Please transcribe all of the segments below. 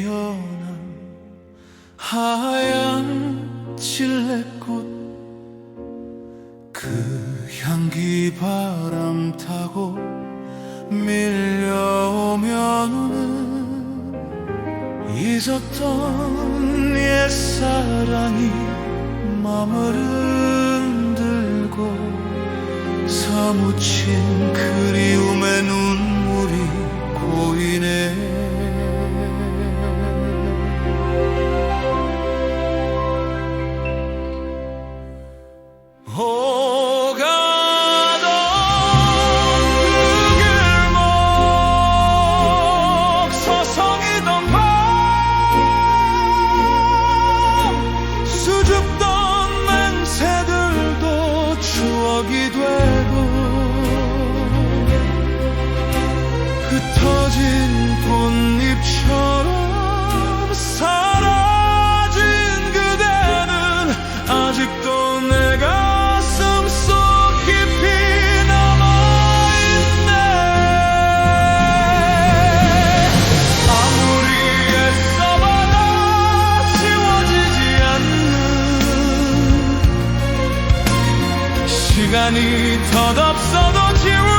피어난 하얀 칠레꽃. 그 향기 바람 타고 밀려오면 잊었던 옛사랑이 마음을 흔들고 사무친 그리움의 눈 对。 시간이 덧없어도 지울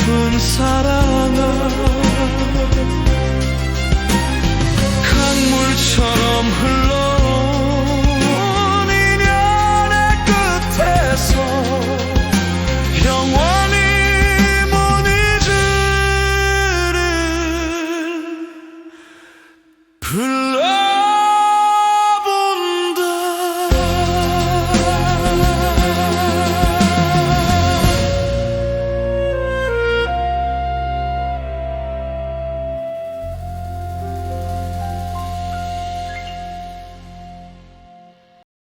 애달픈 사랑아 강물처럼 흘러온 인연의 끝에서 영원히 못 잊을 불러